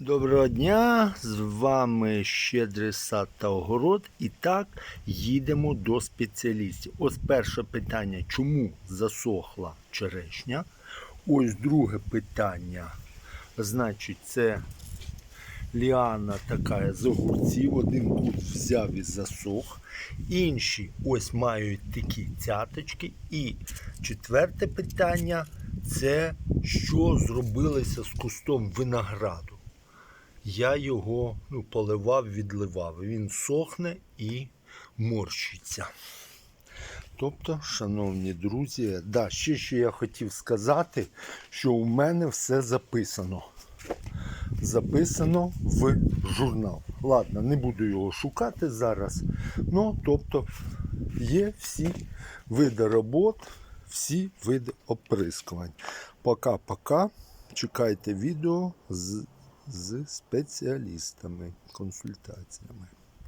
Доброго дня! З вами Щедрий сад та огород. І так їдемо до спеціалістів. Ось перше питання, чому засохла черешня? Ось друге питання. Значить, це ліана така з огурців. Один кут взяв і засох. Інші ось мають такі цяточки. І четверте питання це що зробилося з кустом винограду. Я його ну, поливав, відливав. Він сохне і морщиться. Тобто, шановні друзі, да, ще що я хотів сказати, що у мене все записано. Записано в журнал. Ладно, не буду його шукати зараз. Ну, тобто, є всі види робот, всі види оприскувань. Пока-пока. Чекайте відео з з спеціалістами, консультаціями.